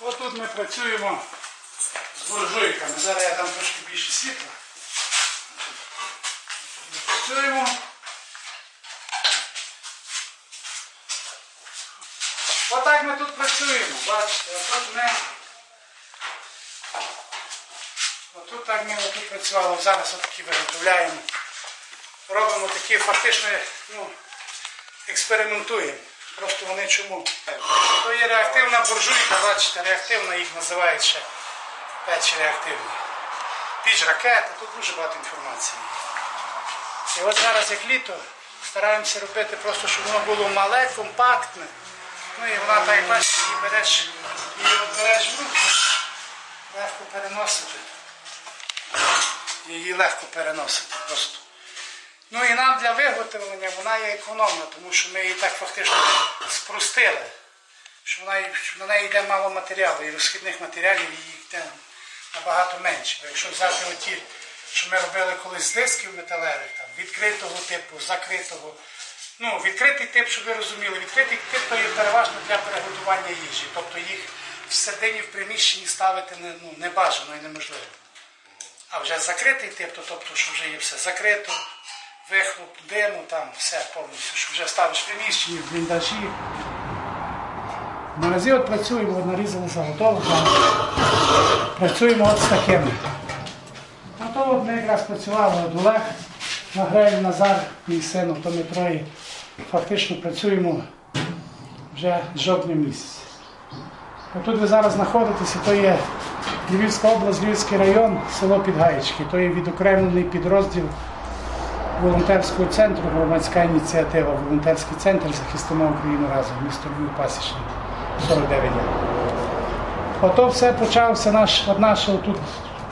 Отут ми працюємо з буржуйками. Зараз я дам трошки більше світла. Ми працюємо. Отак ми тут працюємо. Бачите, отут ми. Отут так ми отут працювали. Зараз отакі виготовляємо. Робимо такі фактично, ну, експериментуємо. Просто вони чому? То є реактивна буржуйка, бачите, реактивна їх називають ще печі реактивні. Піч ракети, тут дуже багато інформації. І от зараз як літо стараємося робити просто, щоб воно було мале, компактне. Ну і вона так бачите, її береш, її от береш в руки, легко переносити. Її легко переносити просто. Ну і нам для виготовлення вона є економна, тому що ми її так фактично спростили. Що вона, що на неї йде мало матеріалу, і розхідних матеріалів її йде набагато менше. Бо якщо взяти оті, що ми робили колись з дисків металевих, там, відкритого типу, закритого. Ну, відкритий тип, щоб ви розуміли, відкритий тип то є переважно для приготування їжі. Тобто їх всередині в приміщенні ставити не, ну, не бажано і неможливо. А вже закритий тип, то тобто, що вже є все закрито, вихлоп, диму, там все повністю, що вже ставиш в приміщенні, в бліндажі. Наразі от працюємо, нарізали заготовок. Працюємо от з такими. А от ми якраз працювали от Олег, Нагрей, Назар, мій син, то ми троє. Фактично працюємо вже жовтня місяця. Тут ви зараз знаходитеся, то є Львівська область, Львівський район, село Підгаєчки. То є відокремлений підрозділ волонтерського центру, громадська ініціатива, волонтерський центр захистимо Україну разом, місто Львів Пасічний, 49 років. Ото все почався наш, от нашого тут,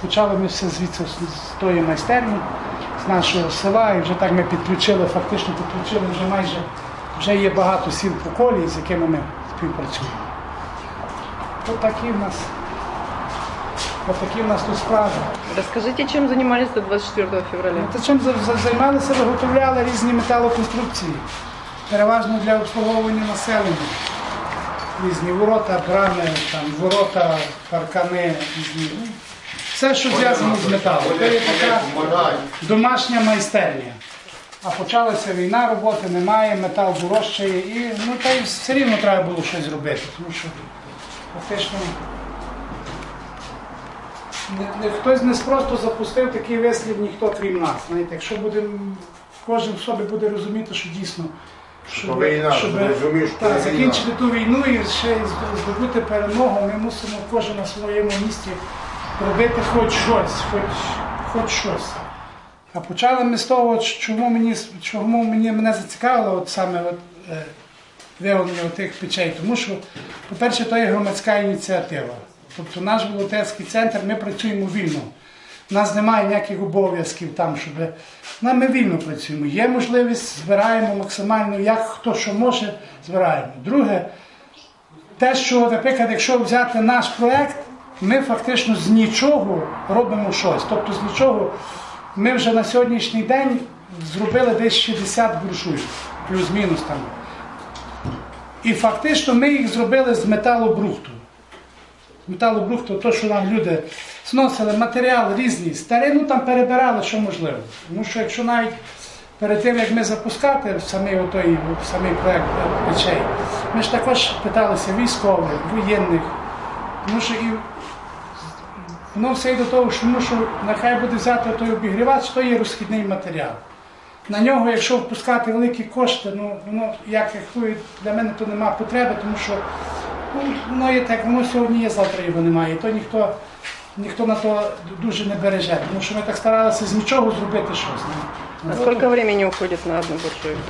почали ми все звідси з тої майстерні, з нашого села, і вже так ми підключили, фактично підключили вже майже, вже є багато сіл по колії, з якими ми співпрацюємо. От такі в нас, от такі в нас тут справи. Расскажите, чем занимались до 24 февраля? Та чим за- за- займалися, виготовляли різні металоконструкції, переважно для обслуговування населення. Різні ворота, брами, там, ворота, паркани, різні. ну, Все, що зв'язано з металом. Це є така домашня майстерня. А почалася війна, роботи немає, метал дорожчає і ну, та й все рівно треба було щось зробити, тому що фактично не, не, хтось не просто запустив такий вислів, ніхто крім нас. Знаєте, якщо буде, кожен в собі буде розуміти, що дійсно, щоб, війна, щоб, що так, це закінчити ту війну і ще здобути перемогу, ми мусимо кожен на своєму місці робити хоч щось, хоч, хоч щось. А почали ми з того, чому мені, чому мені мене зацікавило от саме от, е, виявлення тих печей. Тому що, по-перше, то є громадська ініціатива. Тобто наш волонтерський центр, ми працюємо вільно. У нас немає ніяких обов'язків там, щоб. Ну, Ми вільно працюємо. Є можливість, збираємо максимально, як хто що може, збираємо. Друге, те, що, наприклад, якщо взяти наш проєкт, ми фактично з нічого робимо щось. Тобто з нічого ми вже на сьогоднішній день зробили десь 60 буржуїв, плюс-мінус там. І фактично ми їх зробили з металобрухту. Металобрухту, то, що нам люди зносили матеріал різні, старину там перебирали, що можливо. Тому що якщо навіть перед тим, як ми запускати самий, отой, самий проєкт е, печей, ми ж також питалися військових, воєнних, тому що і воно все йде до того, що, тому що нехай буде взяти той обігрівач, то є розхідний матеріал. На нього, якщо впускати великі кошти, ну воно як рахують, для мене то немає потреби, тому що ну, воно є так, воно сьогодні є, завтра його немає. І то ніхто, ніхто на то дуже не береже, тому що ми так старалися з нічого зробити щось. Ну, А сколько времени уходит на одну буржуйку?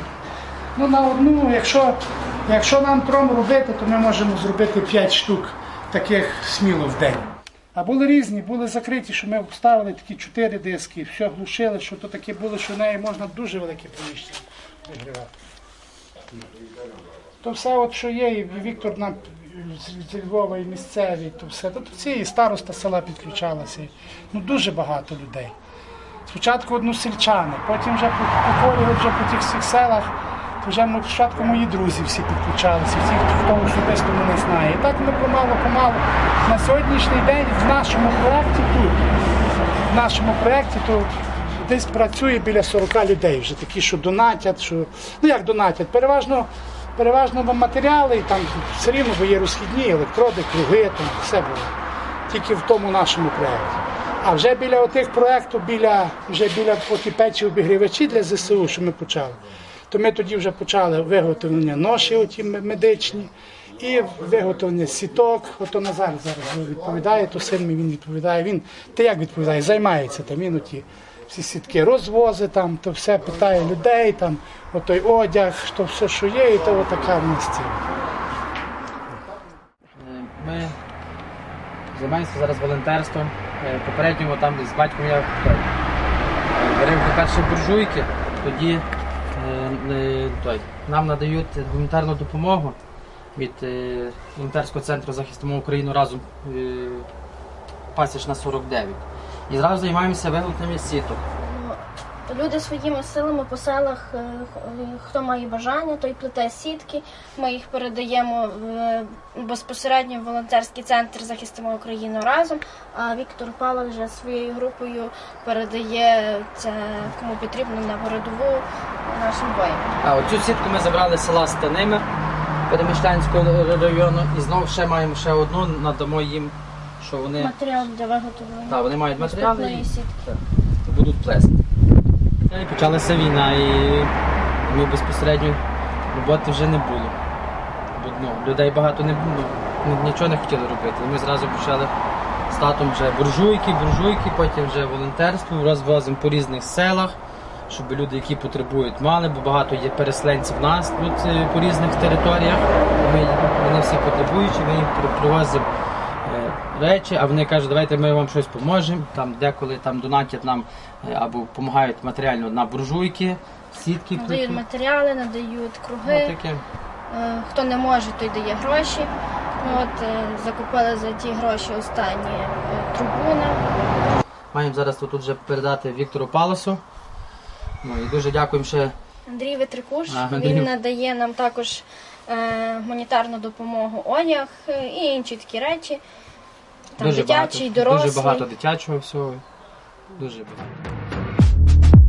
Ну, на одну, якщо, якщо нам тром робити, то ми можемо зробити 5 штук таких сміло в день. А були різні, були закриті, що ми вставили такі 4 диски, все глушили, що то таке було, що в неї можна дуже велике приміщення вигрівати. То все, от, що є, і Віктор нам з- Львова і місцеві, то все. То всі і староста села підключалася. Ну дуже багато людей. Спочатку односельчани, потім вже по, колі, вже по тих всіх селах то вже спочатку мої друзі всі підключалися, всі, хто особисто мене знає. І так ми помалу-помалу. На сьогоднішній день в нашому проєкті тут, в нашому проєкті, то десь працює біля 40 людей вже такі, що донатять, що ну як донатять, переважно. Переважно на матеріали, і там все рівно, бо є розхідні, електроди, круги, там все було. Тільки в тому нашому проєкті. А вже біля отих проєктів, біля, вже біля поки печі обігрівачі для ЗСУ, що ми почали, то ми тоді вже почали виготовлення ноші оті медичні і виготовлення сіток. Ото Назар зараз відповідає, то син мій він відповідає. Він ти як відповідає? Займається там. Він оті всі сітки розвози, там, то все питає людей, там, отой одяг, то все, що є, і то отака в нас ціла. Е, Ми займаємося зараз волонтерством. Е, Попередньо там з батьком я е, перші буржуйки, тоді е, той, нам надають гуманітарну допомогу від волонтерського центру захисту Україну разом е, пасічна 49. І зразу займаємося виготовленням сіток. Люди своїми силами по селах, е, е, хто має бажання, той плете сітки. Ми їх передаємо в- безпосередньо в волонтерський центр захистимо Україну разом. А Віктор Пала вже своєю групою передає це кому потрібно на передову нашим воїнам. А оцю сітку ми забрали з села Станиме Перемішлянського району і знову ще маємо ще одну, надамо їм, що вони, Матеріал для виготовлення та, вони мають матеріали і сітки. будуть плести. І Почалася війна і ми безпосередньо роботи вже не було. Ну, людей багато не було, ну, нічого не хотіли робити. І ми зразу почали з татом вже буржуйки, буржуйки, потім вже волонтерство, розвозимо по різних селах, щоб люди, які потребують, мали, бо багато є переселенців в нас тут е, по різних територіях. Ми, вони всі потребуючі, ми при- привозимо речі, а вони кажуть, давайте ми вам щось поможемо. Там деколи там донатять нам е, або допомагають матеріально на буржуйки, сітки. Надають матеріали, надають круги. таке. Е, Хто не може, той дає гроші. От е, закупили за ті гроші останні трибуни. Маємо зараз тут вже передати Віктору Паласу. Ну і дуже дякуємо ще Андрій Витрикуш. А, Він надає нам також е, гуманітарну допомогу, одяг і інші такі речі. Там дитячий, багато, дорослий. Дуже багато дитячого всього. Дуже багато.